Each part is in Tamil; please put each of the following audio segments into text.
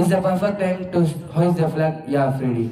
Is the perfect time to hoist the flag? Yeah, Freddy.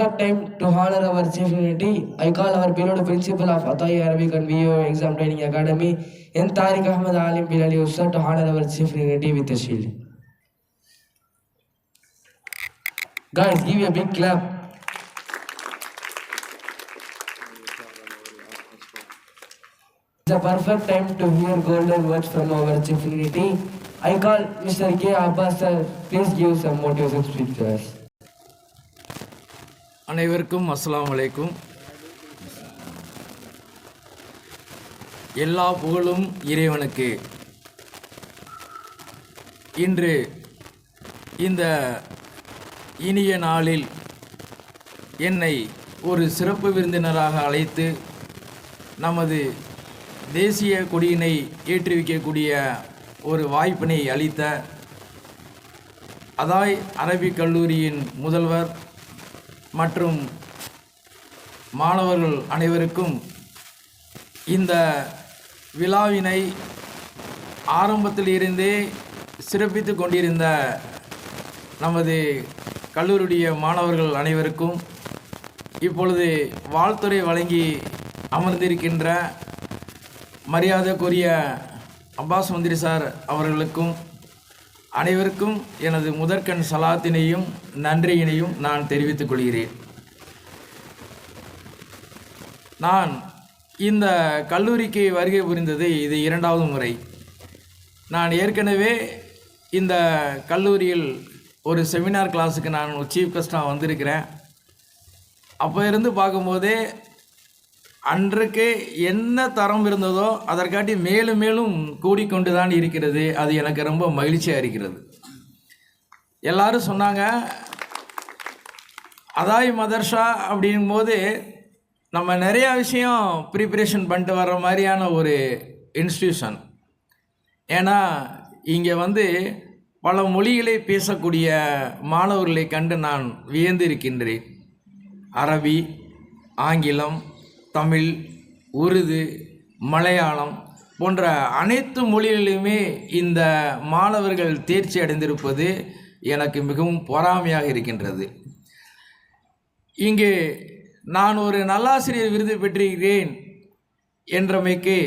Perfect time to honor our chief dignity. I call our beloved principal of Atai Arabic and VO Exam Training Academy, N. Tariq Ahmed Alim Bilali Ustad, to honor our chief dignity with a shield. Guys, give a big clap. It's the perfect time to hear golden words from our chief dignity. I call Mr. K. Abbas sir. Please give some motivation speech to us. அனைவருக்கும் அஸ்லாம் வலைக்கும் எல்லா புகழும் இறைவனுக்கு. இன்று இந்த இனிய நாளில் என்னை ஒரு சிறப்பு விருந்தினராக அழைத்து நமது தேசிய கொடியினை ஏற்றி வைக்கக்கூடிய ஒரு வாய்ப்பினை அளித்த அதாய் அரபிக் கல்லூரியின் முதல்வர் மற்றும் மாணவர்கள் அனைவருக்கும் இந்த விழாவினை ஆரம்பத்தில் இருந்தே சிறப்பித்து கொண்டிருந்த நமது கல்லூரியுடைய மாணவர்கள் அனைவருக்கும் இப்பொழுது வாழ்த்துறை வழங்கி அமர்ந்திருக்கின்ற மரியாதைக்குரிய அப்பாஸ் மந்திரி சார் அவர்களுக்கும் அனைவருக்கும் எனது முதற்கண் சலாத்தினையும் நன்றியினையும் நான் தெரிவித்துக் கொள்கிறேன். நான் இந்த கல்லூரிக்கு வருகை புரிந்தது இது இரண்டாவது முறை. நான் ஏற்கனவே இந்த கல்லூரியில் ஒரு செமினார் கிளாஸுக்கு நான் சீஃப் கெஸ்டாக வந்திருக்கிறேன். அப்போ இருந்து பார்க்கும்போதே அன்றைக்கு என்ன தரம் இருந்ததோ அதற்காட்டி மேலும் மேலும் கூடிக்கொண்டு தான் இருக்கிறது. அது எனக்கு ரொம்ப மகிழ்ச்சியாக இருக்கிறது. எல்லாரும் சொன்னாங்க அதாய் மதர்ஷா அப்படிங்கும்போது நம்ம நிறையா விஷயம் ப்ரிப்பரேஷன் பண்ணிட்டு வர்ற மாதிரியான ஒரு இன்ஸ்டியூஷன் ஏன்னா இங்கே வந்து பல மொழிகளை பேசக்கூடிய மாணவர்களை கண்டு நான் வியந்து இருக்கின்றேன் அரபி ஆங்கிலம் தமிழ் உருது மலையாளம் போன்ற அனைத்து மொழிகளிலுமே இந்த மாணவர்கள் தேர்ச்சி அடைந்திருப்பது எனக்கு மிகவும் பொறாமையாக இருக்கின்றது. இங்கு நான் ஒரு நல்லாசிரியர் விருது பெற்றிருக்கிறேன் என்றமைக்கு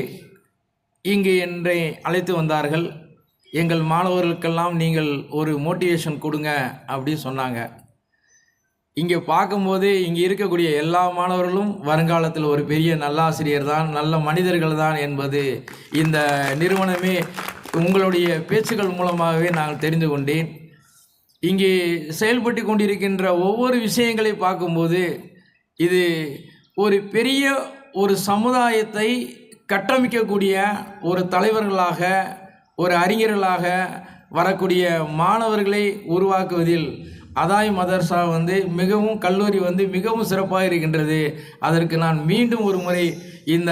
இங்கு என்னை அழைத்து வந்தார்கள். எங்கள் மாணவர்களுக்கெல்லாம் நீங்கள் ஒரு மோட்டிவேஷன் கொடுங்க அப்படின்னு சொன்னாங்க. இங்கே பார்க்கும்போது இங்கே இருக்கக்கூடிய எல்லா மாணவர்களும் வருங்காலத்தில் ஒரு பெரிய நல்லாசிரியர் தான் நல்ல மனிதர்கள் தான் என்பது இந்த நிறுவனமே உங்களுடைய பேச்சுக்கள் மூலமாகவே நான் தெரிந்து கொண்டேன். இங்கே செயல்பட்டு கொண்டிருக்கின்ற ஒவ்வொரு விஷயங்களை பார்க்கும்போது இது ஒரு பெரிய ஒரு சமுதாயத்தை கட்டமைக்கக்கூடிய ஒரு தலைவர்களாக ஒரு அறிஞர்களாக வரக்கூடிய மாணவர்களை உருவாக்குவதில் அதாய் மதர்சா வந்து மிகவும் கல்லூரி வந்து மிகவும் சிறப்பாக இருக்கின்றது. அதற்கு நான் மீண்டும் ஒரு முறை இந்த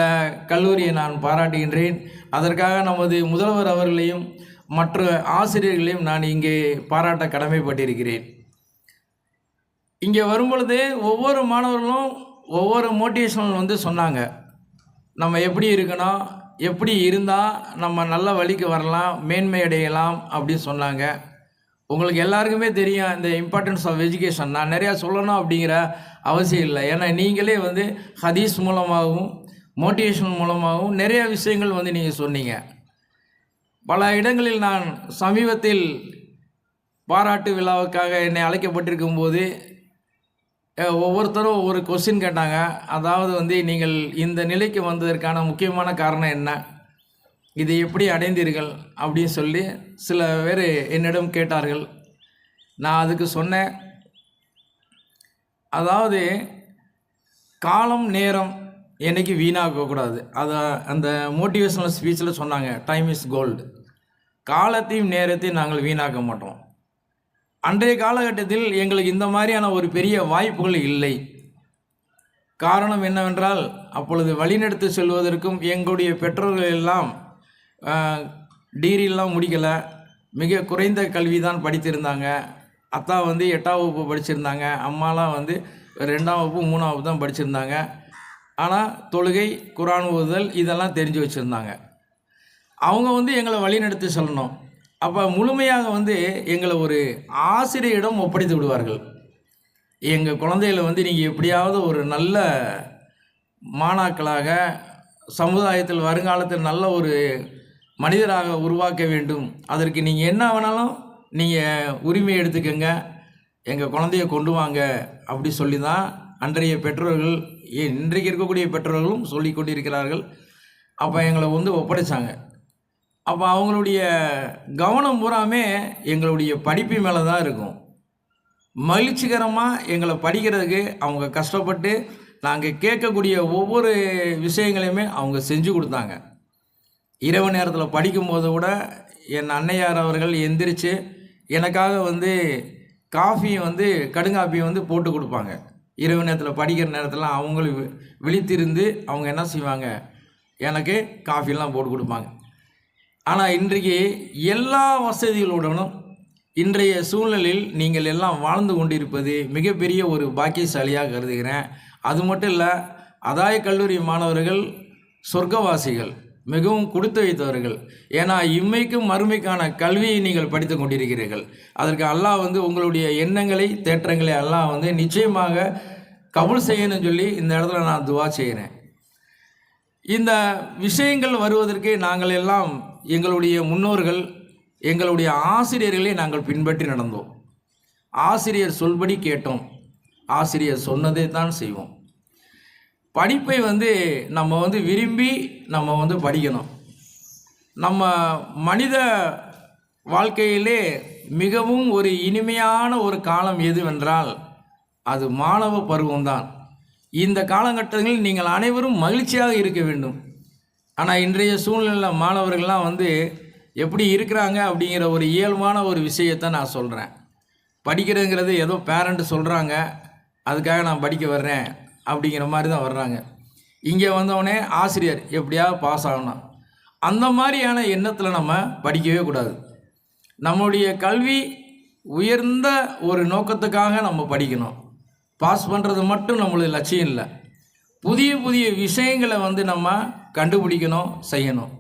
கல்லூரியை நான் பாராட்டுகின்றேன். அதற்காக நமது முதல்வர் அவர்களையும் மற்ற ஆசிரியர்களையும் நான் இங்கே பாராட்ட கடமைப்பட்டிருக்கிறேன். இங்கே வரும்பொழுது ஒவ்வொரு மாணவர்களும் ஒவ்வொரு மோட்டிவேஷனல் வந்து சொன்னாங்க. நம்ம எப்படி இருக்கணும் எப்படி இருந்தால் நம்ம நல்ல வழிக்கு வரலாம் மேன்மை அடையலாம் அப்படின்னு சொன்னாங்க. உங்களுக்கு எல்லாருக்குமே தெரியும் இந்த இம்பார்ட்டன்ஸ் ஆஃப் எஜுகேஷன் நான் நிறையா சொல்லணும் அப்படிங்கிற அவசியம் இல்லை. ஏன்னா நீங்களே வந்து ஹதீஸ் மூலமாகவும் மோட்டிவேஷன் மூலமாகவும் நிறைய விஷயங்கள் வந்து நீங்கள் சொன்னீங்க. பல இடங்களில் நான் சமீபத்தில் பாராட்டு விழாவுக்காக என்னை அழைக்கப்பட்டிருக்கும் போது ஒவ்வொருத்தரும் ஒவ்வொரு கொஸ்டின் கேட்டாங்க. அதாவது வந்து நீங்கள் இந்த நிலைக்கு வந்ததற்கான முக்கியமான காரணம் என்ன? இதை எப்படி அடைந்தீர்கள் அப்படின்னு சொல்லி சில பேர் என்னிடம் கேட்டார்கள். நான் அதுக்கு சொன்னேன். அதாவது காலம் நேரம் என்றைக்கு வீணாக்கக்கூடாது அதை அந்த மோட்டிவேஷனல் ஸ்பீச்சில் சொன்னாங்க. டைம் இஸ் கோல்டு காலத்தையும் நேரத்தையும் நாங்கள் வீணாக்க மாட்டோம். அன்றைய காலகட்டத்தில் எங்களுக்கு இந்த மாதிரியான ஒரு பெரிய வாய்ப்புகள் இல்லை. காரணம் என்னவென்றால் அப்பொழுது வழிநடத்தி செல்வதற்கும் எங்களுடைய பெற்றோர்கள் எல்லாம் டிகிரிலாம் முடிக்கலை. மிக குறைந்த கல்வி தான் படித்திருந்தாங்க. அத்தா வந்து எட்டாம் வகுப்பு படிச்சிருந்தாங்க. அம்மாலாம் வந்து ரெண்டாம் வகுப்பு மூணாம் வகுப்பு தான் படிச்சிருந்தாங்க. ஆனால் தொழுகை குரான் ஓதுதல் இதெல்லாம் தெரிஞ்சு வச்சுருந்தாங்க. அவங்க வந்து எங்களை வழிநடத்தி சொல்லணும். அப்போ முழுமையாக வந்து எங்களை ஒரு ஆசிரியரிடம் ஒப்படைத்து விடுவார்கள். எங்கள் குழந்தைகளை வந்து நீங்கள் எப்படியாவது ஒரு நல்ல மாணாக்களாக சமுதாயத்தில் வருங்காலத்தில் நல்ல ஒரு மனிதராக உருவாக்க வேண்டும். அதற்கு நீங்கள் என்ன வேணாலும் நீங்கள் உரிமை எடுத்துக்கங்க. எங்கள் குழந்தைய கொண்டு வாங்க. அப்படி சொல்லி தான் அன்றைய பெற்றோர்கள் இன்றைக்கு இருக்கக்கூடிய பெற்றோர்களும் சொல்லி கொண்டிருக்கிறார்கள். அப்போ எங்களை வந்து ஒப்படைச்சாங்க. அப்போ அவங்களுடைய கவனம் பூராமே எங்களுடைய படிப்பு மேலே தான் இருக்கும். மகிழ்ச்சிகரமாக எங்களை படிக்கிறதுக்கு அவங்க கஷ்டப்பட்டு நாங்கள் கேட்கக்கூடிய ஒவ்வொரு விஷயங்களையுமே அவங்க செஞ்சு கொடுத்தாங்க. இரவு நேரத்தில் படிக்கும்போது கூட என் அன்னையார் அவர்கள் எந்திரிச்சு எனக்காக வந்து காஃபி வந்து கடுங்காப்பியை வந்து போட்டு கொடுப்பாங்க. இரவு நேரத்தில் படிக்கிற நேரத்தில் அவங்களும் வி- விழித்திருந்து அவங்க என்ன செய்வாங்க? எனக்கு காஃபிலாம் போட்டு கொடுப்பாங்க. ஆனால் இன்றைக்கு எல்லா வசதிகளுடனும் இன்றைய சூழ்நிலையில் நீங்கள் எல்லாம் வாழ்ந்து கொண்டிருப்பது மிகப்பெரிய ஒரு பாக்கியசாலியாக கருதுகிறேன். அது மட்டும் இல்லை அதாய கல்லூரி மாணவர்கள் சொர்க்கவாசிகள் மிகவும் கொடுத்து வைத்தவர்கள். ஏன்னா இம்மைக்கும் மறுமைக்கான கல்வியை நீங்கள் படித்து கொண்டிருக்கிறீர்கள். அதற்கு அல்லாஹ் வந்து உங்களுடைய எண்ணங்களை தேற்றங்களை அல்லாஹ் வந்து நிச்சயமாக கபுல் செய்யணும்னு சொல்லி இந்த இடத்துல நான் துவா செய்கிறேன். இந்த விஷயங்கள் வருவதற்கு நாங்கள் எல்லாம் எங்களுடைய முன்னோர்கள் எங்களுடைய ஆசிரியர்களை நாங்கள் பின்பற்றி நடந்தோம். ஆசிரியர் சொல்படி கேட்டோம். ஆசிரியர் சொன்னதை தான் செய்வோம். படிப்பை வந்து நம்ம வந்து விரும்பி நம்ம வந்து படிக்கணும். நம்ம மனித வாழ்க்கையிலே மிகவும் ஒரு இனிமையான ஒரு காலம் எதுவென்றால் அது மாணவ பருவம்தான். இந்த காலகட்டங்களில் நீங்கள் அனைவரும் மகிழ்ச்சியாக இருக்க வேண்டும். ஆனால் இன்றைய சூழ்நிலையில் மாணவர்கள்லாம் வந்து எப்படி இருக்கிறாங்க அப்படிங்கிற ஒரு இயல்பான ஒரு விஷயத்தை நான் சொல்கிறேன் படிக்கிறதுங்கிறது ஏதோ பேரண்ட் சொல்கிறாங்க அதுக்காக நான் படிக்க வர்றேன். அப்படிங்கிற மாதிரி தான் வர்றாங்க. இங்கே வந்தவொடனே ஆசிரியர் எப்படியாவது பாஸ் ஆகணும். அந்த மாதிரியான எண்ணத்தில் நம்ம படிக்கவே கூடாது. நம்முடைய கல்வி உயர்ந்த ஒரு நோக்கத்துக்காக நம்ம படிக்கணும். பாஸ் பண்ணுறது மட்டும் நம்மளுடைய லட்சியம் இல்லை. புதிய புதிய விஷயங்களை வந்து நம்ம கண்டுபிடிக்கணும் செய்யணும்.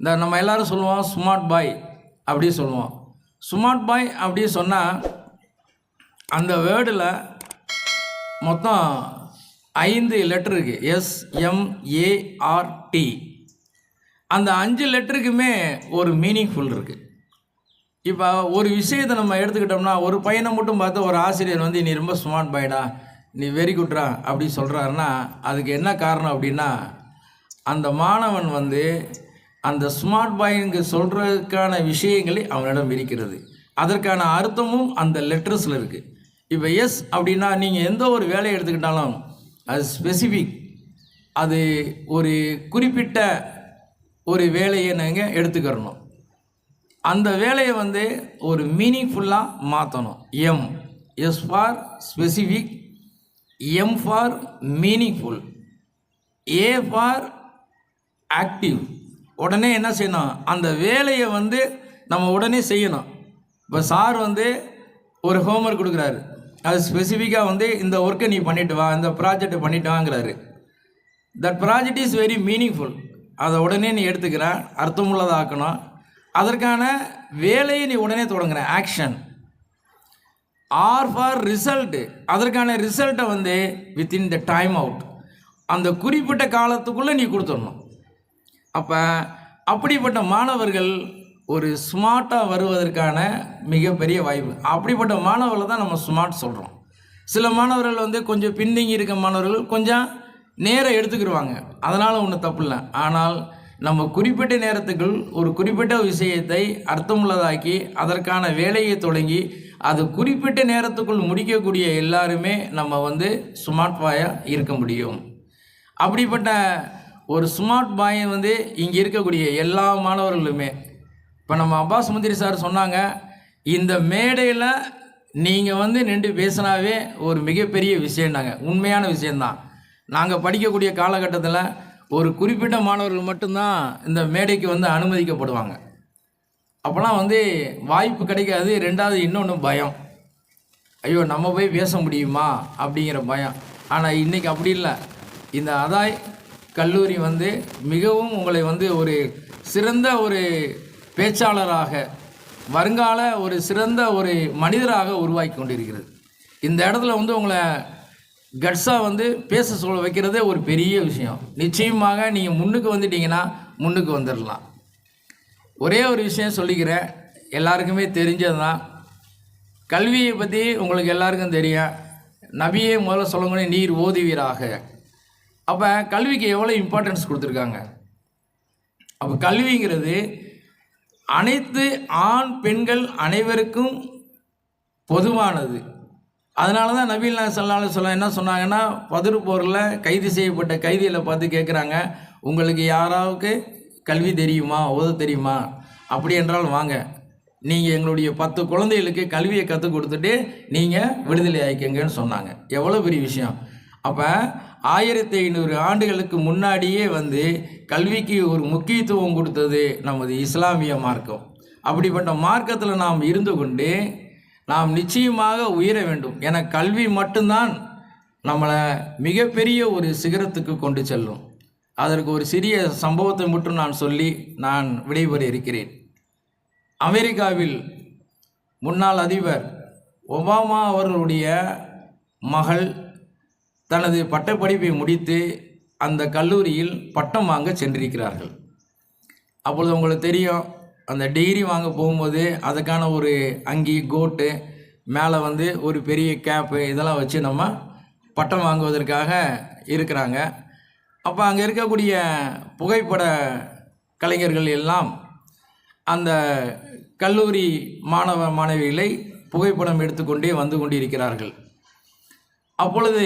இந்த நம்ம எல்லோரும் சொல்லுவோம் ஸ்மார்ட் பாய் அப்படி சொல்லுவோம். ஸ்மார்ட் பாய் அப்படி சொன்னால் அந்த வேர்டில் மொத்தம் ஐந்து லெட்டர் இருக்குது எஸ்எம்ஏஆர்டி அந்த அஞ்சு லெட்டருக்குமே ஒரு மீனிங்ஃபுல் இருக்குது இப்போ ஒரு விஷயத்தை நம்ம எடுத்துக்கிட்டோம்னா ஒரு பையனை மட்டும் பார்த்து ஒரு ஆசிரியர் வந்து நீ ரொம்ப ஸ்மார்ட் பாய்டா நீ வெரி குட்ரா அப்படி சொல்கிறாருன்னா அதுக்கு என்ன காரணம் அப்படின்னா அந்த மாணவன் வந்து அந்த ஸ்மார்ட் பாய்ங்க சொல்கிறதுக்கான விஷயங்களை அவனிடம் இருக்கிறது அதற்கான அர்த்தமும் அந்த லெட்டர்ஸில் இருக்குது இப்போ எஸ் அப்படின்னா நீங்கள் எந்த ஒரு வேலையை எடுத்துக்கிட்டாலும் அது ஸ்பெசிஃபிக் அது ஒரு குறிப்பிட்ட ஒரு வேலையை நாங்கள் எடுத்துக்கிறணும். அந்த வேலையை வந்து ஒரு மீனிங்ஃபுல்லாக மாற்றணும் M S for specific M for meaningful A for active உடனே என்ன செய்யணும்? அந்த வேலையை வந்து நம்ம உடனே செய்யணும். இப்போ சார் வந்து ஒரு ஹோம்ஒர்க் கொடுக்குறாரு. அது ஸ்பெசிஃபிக்காக வந்து இந்த ஒர்க்கை நீ பண்ணிட்டு வா இந்த ப்ராஜெக்டை பண்ணிட்டு வாங்கிறாரு. That project is very meaningful அதை உடனே நீ எடுத்துக்கிற அர்த்தமுள்ளதாக்கணும். அதற்கான வேலையை நீ உடனே தொடங்குற ஆக்ஷன் ஆர் ஃபார் ரிசல்ட்டு அதற்கான ரிசல்ட்டை வந்து வித்தின் த டைம் அவுட் அந்த குறிப்பிட்ட காலத்துக்குள்ளே நீ கொடுத்துடணும். அப்போ அப்படிப்பட்ட மாணவர்கள் ஒரு ஸ்மார்ட்டாக வருவதற்கான மிகப்பெரிய வாய்ப்பு. அப்படிப்பட்ட மாணவர்களை தான் நம்ம ஸ்மார்ட் சொல்கிறோம் சில மாணவர்கள் வந்து கொஞ்சம் பின்தங்கி இருக்க மாணவர்கள் கொஞ்சம் நேரம் எடுத்துக்கிடுவாங்க அதனால் ஒன்றும் தப்பு இல்லை. ஆனால் நம்ம குறிப்பிட்ட நேரத்துக்குள் ஒரு குறிப்பிட்ட விஷயத்தை அர்த்தமுள்ளதாக்கி அதற்கான வேலையை தொடங்கி அது குறிப்பிட்ட நேரத்துக்குள் முடிக்கக்கூடிய எல்லாருமே நம்ம வந்து ஸ்மார்ட் பாயாக இருக்க முடியும். அப்படிப்பட்ட ஒரு ஸ்மார்ட் பாயை வந்து இங்கே இருக்கக்கூடிய எல்லா மாணவர்களுமே இப்போ நம்ம அப்பாஸ் சுமந்திரி சார் சொன்னாங்க இந்த மேடையில் நீங்கள் வந்து நின்று பேசினாவே ஒரு மிகப்பெரிய விஷயம்னாங்க. உண்மையான விஷயந்தான் நாங்கள் படிக்கக்கூடிய காலகட்டத்தில் ஒரு குறிப்பிட்ட மாணவர்கள் மட்டும்தான் இந்த மேடைக்கு வந்து அனுமதிக்கப்படுவாங்க. அப்போல்லாம் வந்து வாய்ப்பு கிடைக்காது ரெண்டாவது இன்னொன்று பயம். ஐயோ நம்ம போய் பேச முடியுமா? அப்படிங்கிற பயம். ஆனால் இன்றைக்கி அப்படி இல்லை. இந்த அதாய் கல்லூரி வந்து மிகவும் உங்களை வந்து ஒரு சிறந்த ஒரு பேச்சாளராக வருங்கால ஒரு சிறந்த ஒரு மனிதராக உருவாக்கி கொண்டிருக்கிறது. இந்த இடத்துல வந்து உங்களை கட்ஸாக வந்து பேச சொல்ல வைக்கிறதே ஒரு பெரிய விஷயம். நிச்சயமாக நீங்கள் முன்னுக்கு வந்துட்டீங்கன்னா முன்னுக்கு வந்துடலாம் ஒரே ஒரு விஷயம் சொல்லிக்கிறேன். எல்லாருக்குமே தெரிஞ்சது தான் கல்வியை பற்றி உங்களுக்கு எல்லாருக்கும் தெரியும். நபியே முதல்ல சொல்லக்கூடிய நீர் ஓதுவீராக அப்போ கல்விக்கு எவ்வளோ இம்பார்ட்டன்ஸ் கொடுத்துருக்காங்க? அப்போ கல்விங்கிறது அனைத்து ஆண் பெண்கள் அனைவருக்கும் பொதுவானது. அதனால தான் நபீல் நாயகம் ஸல்லல்லாஹு சொல்ல என்ன சொன்னாங்கன்னா பதிரு போரில் கைது செய்யப்பட்ட கைதிகளை பார்த்து கேட்குறாங்க உங்களுக்கு யாராவுக்கு கல்வி தெரியுமா? ஓத தெரியுமா? அப்படி என்றால் வாங்க நீங்கள் எங்களுடைய பத்து குழந்தைகளுக்கு கல்வியை கற்றுக் கொடுத்துட்டு நீங்கள் விடுதலை ஆகிக்கங்கன்னு சொன்னாங்க. எவ்வளோ பெரிய விஷயம். அப்போ ஆயிரத்தி ஐநூறு ஆண்டுகளுக்கு முன்னாடியே வந்து கல்விக்கு ஒரு முக்கியத்துவம் கொடுத்தது நமது இஸ்லாமிய மார்க்கம். அப்படிப்பட்ட மார்க்கத்தில் நாம் இருந்து கொண்டு நாம் நிச்சயமாக உயர வேண்டும். என கல்வி மட்டும்தான் நம்மளை மிகப்பெரிய ஒரு சிகரத்துக்கு கொண்டு செல்லும். அதற்கு ஒரு சிறிய சம்பவத்தை மட்டும் நான் சொல்லி நான் விடைபெற இருக்கிறேன். அமெரிக்காவில் முன்னாள் அதிபர் ஒபாமா அவர்களுடைய மகள் தனது பட்டப்படிப்பை முடித்து அந்த கல்லூரியில் பட்டம் வாங்க சென்றிருக்கிறார்கள். அப்பொழுது உங்களுக்கு தெரியும் அந்த டிகிரி வாங்க போகும்போது அதுக்கான ஒரு அங்கி கோட்டு மேலே வந்து ஒரு பெரிய கேப்பு இதெல்லாம் வச்சு நம்ம பட்டம் வாங்குவதற்காக இருக்கிறாங்க. அப்போ அங்கே இருக்கக்கூடிய புகைப்பட கலைஞர்கள் எல்லாம் அந்த கல்லூரி மாணவ மாணவிகளை புகைப்படம் எடுத்துக்கொண்டே வந்து கொண்டிருக்கிறார்கள். அப்பொழுது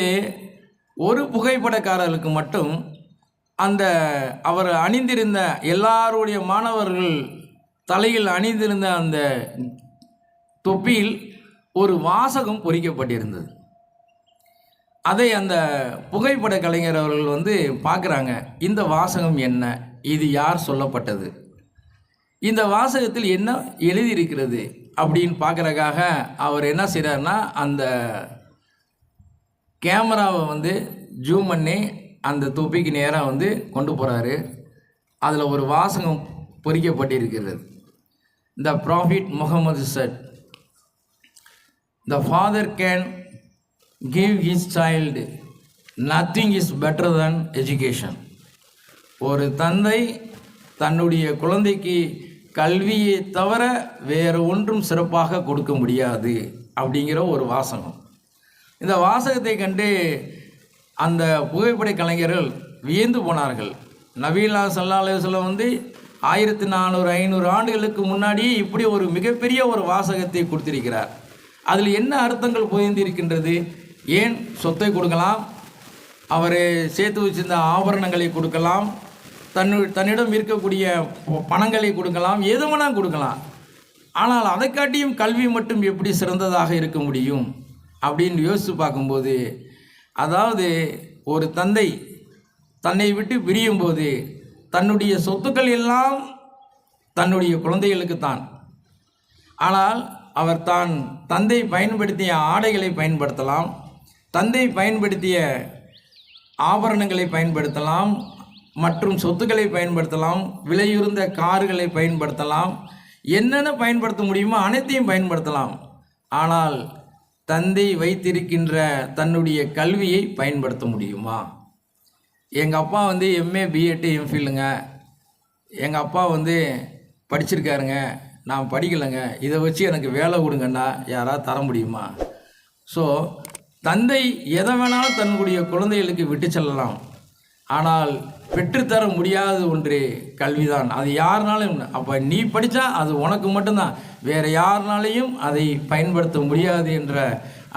ஒரு புகைப்படக்காரருக்கு மட்டும் அந்த அவர் அணிந்திருந்த எல்லாருடைய மாணவர்கள் தலையில் அணிந்திருந்த அந்த தொப்பியில் ஒரு வாசகம் பொறிக்கப்பட்டிருந்தது. அதை அந்த புகைப்பட கலைஞர் அவர்கள் வந்து பார்க்குறாங்க இந்த வாசகம் என்ன? இது யார் சொல்லப்பட்டது? இந்த வாசகத்தில் என்ன எழுதியிருக்கிறது? அப்படின்னு பார்க்குறக்காக அவர் என்ன செய்கிறாருன்னா அந்த கேமராவை வந்து ஜூம் பண்ணி அந்த தொப்பிக்கு நேராக வந்து கொண்டு போகிறாரு அதில் ஒரு வாசகம் பொறிக்கப்பட்டிருக்கிறது. The prophet Muhammad said the father can give his child nothing is better than education ஒரு தந்தை தன்னுடைய குழந்தைக்கு கல்வியை தவிர வேறு ஒன்றும் சிறப்பாக கொடுக்க முடியாது. அப்படிங்கிற ஒரு வாசகம். இந்த வாசகத்தை கண்டு அந்த புகைப்பட கலைஞர்கள் வியந்து போனார்கள். நபீலா சல்லா அலுவலம் வந்து ஆயிரத்தி நானூறு ஐநூறு ஆண்டுகளுக்கு முன்னாடி இப்படி ஒரு மிகப்பெரிய ஒரு வாசகத்தை கொடுத்திருக்கிறார். அதில் என்ன அர்த்தங்கள் புரிந்திருக்கின்றது ஏன் சொத்தை கொடுக்கலாம்? அவர் சேர்த்து வச்சிருந்த ஆபரணங்களை கொடுக்கலாம். தன்னு தன்னிடம் இருக்கக்கூடிய பணங்களை கொடுக்கலாம். எது வேணால் கொடுக்கலாம். ஆனால் அதை காட்டியும் கல்வி மட்டும் எப்படி சிறந்ததாக இருக்க முடியும்? அப்படின்னு யோசித்து பார்க்கும்போது அதாவது ஒரு தந்தை தன்னை விட்டு பிரியும்போது தன்னுடைய சொத்துக்கள் எல்லாம் தன்னுடைய குழந்தைகளுக்கு தான். ஆனால் அவர் தான் தந்தை பயன்படுத்திய ஆடைகளை பயன்படுத்தலாம் தந்தை பயன்படுத்திய ஆபரணங்களை பயன்படுத்தலாம் மற்றும் சொத்துக்களை பயன்படுத்தலாம் விலையுறந்த கார்களை பயன்படுத்தலாம் என்னென்ன பயன்படுத்த முடியுமோ அனைத்தையும் பயன்படுத்தலாம். ஆனால் தந்தை வைத்திருக்கின்ற தன்னுடைய கல்வியை பயன்படுத்த முடியுமா? எங்கள் அப்பா வந்து எம்ஏ பிஎட்டு எம்ஃபில்லுங்க எங்கள் அப்பா வந்து படிச்சிருக்காருங்க. நான் படிக்கலைங்க. இதை வச்சு எனக்கு வேலை கொடுங்கன்னா யாராவது தர முடியுமா? ஸோ தந்தை எதை வேணாலும் தன்னுடைய குழந்தைகளுக்கு விட்டு செல்லலாம். ஆனால் பெற்றுத்தர முடியாத ஒன்று கல்விதான். அது யாருனாலும் அப்போ நீ படித்தா அது உனக்கு மட்டும்தான். வேறு யாருனாலையும் அதை பயன்படுத்த முடியாது என்ற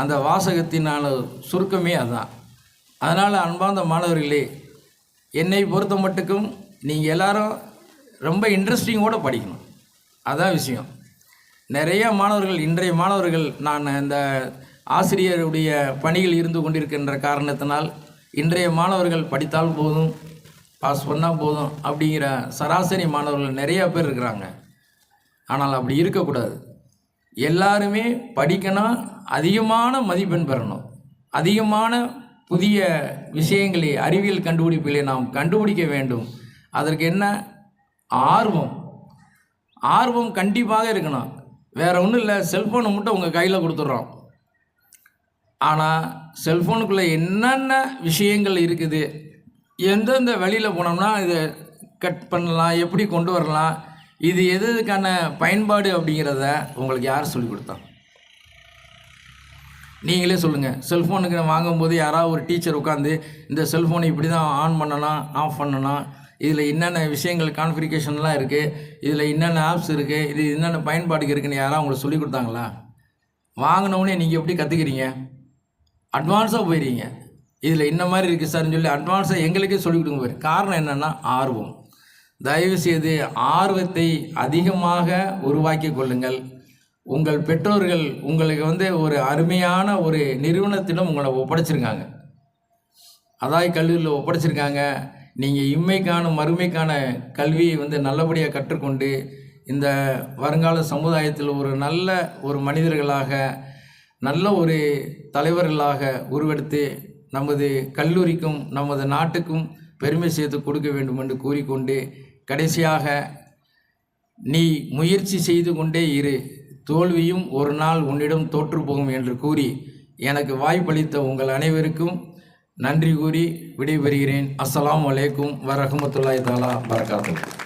அந்த வாசகத்தினால சுருக்கமே அதுதான் அதனால் அன்பார்ந்த மாணவர்களே என்னை பொறுத்த மட்டுக்கும் நீங்கள் எல்லாரும் ரொம்ப இன்ட்ரெஸ்டிங்கோடு படிக்கணும். அதான் விஷயம். நிறைய மாணவர்கள் இன்றைய மாணவர்கள் நான் இந்த ஆசிரியருடைய பணியில் இருந்து கொண்டிருக்கின்ற காரணத்தினால் இன்றைய மாணவர்கள் படித்தால் போதும். பாஸ் பண்ணால் போதும் அப்படிங்கிற சராசரி மாணவர்கள் நிறையா பேர் இருக்கிறாங்க. ஆனால் அப்படி இருக்கக்கூடாது. எல்லாருமே படிக்கணும் அதிகமான மதிப்பெண் பெறணும். அதிகமான புதிய விஷயங்களை அறிவியல் கண்டுபிடிப்புகளை நாம் கண்டுபிடிக்க வேண்டும். அதற்கு என்ன? ஆர்வம். ஆர்வம் கண்டிப்பாக இருக்கணும். வேறு ஒன்றும் இல்லை செல்ஃபோனை மட்டும் உங்கள் கையில் கொடுத்துட்றோம். ஆனால் செல்ஃபோனுக்குள்ளே என்னென்ன விஷயங்கள் இருக்குது? எந்தெந்த வழியில் போனோம்னா இதை கட் பண்ணலாம் எப்படி கொண்டு வரலாம் இது எது எதுக்கான பயன்பாடு அப்படிங்கிறத உங்களுக்கு யார் சொல்லி கொடுத்தா? நீங்களே சொல்லுங்கள் செல்ஃபோனுக்கு வாங்கும்போது யாராவது ஒரு டீச்சர் உட்காந்து இந்த செல்ஃபோனை இப்படி தான் ஆன் பண்ணணும் ஆஃப் பண்ணணும் இதில் என்னென்ன விஷயங்கள் கான்ஃபிகேஷன்லாம் இருக்குது இதில் என்னென்ன ஆப்ஸ் இருக்குது இது என்னென்ன பயன்பாடுக்கு இருக்குன்னு யாராவது உங்களுக்கு சொல்லி கொடுத்தாங்களா? வாங்கினவுடனே நீங்கள் எப்படி கற்றுக்கிறீங்க அட்வான்ஸாக போயிடுறீங்க. இதில் இந்த மாதிரி இருக்குது சார்னு சொல்லி அட்வான்ஸாக எங்களுக்கே சொல்லிக் கொடுங்க பாரு. காரணம் என்னென்னா ஆர்வம். தயவு செய்து ஆர்வத்தை அதிகமாக உருவாக்கி கொள்ளுங்கள். உங்கள் பெற்றோர்கள் உங்களுக்கு வந்து ஒரு அருமையான ஒரு நிறுவனத்திடம் உங்களை ஒப்படைச்சிருக்காங்க. அதாய் கல்லூரியில் ஒப்படைச்சிருக்காங்க. நீங்கள் இம்மைக்கான மறுமைக்கான கல்வியை வந்து நல்லபடியாக கற்றுக்கொண்டு இந்த வருங்கால சமுதாயத்தில் ஒரு நல்ல ஒரு மனிதர்களாக நல்ல ஒரு தலைவர்களாக உருவெடுத்து நமது கல்லூரிக்கும் நமது நாட்டுக்கும் பெருமை சேர்த்து கொடுக்க வேண்டும் என்று கூறிக்கொண்டு கடைசியாக நீ முயற்சி செய்து கொண்டே இரு. தோல்வியும் ஒரு நாள் உன்னிடம் தோற்றுப்போகும் என்று கூறி எனக்கு வாய்ப்பளித்த உங்கள் அனைவருக்கும் நன்றி கூறி விடைபெறுகிறேன். அஸ்லாம் வலைக்கும் வரகமத்துல்லாய் தாலா வரகாத்து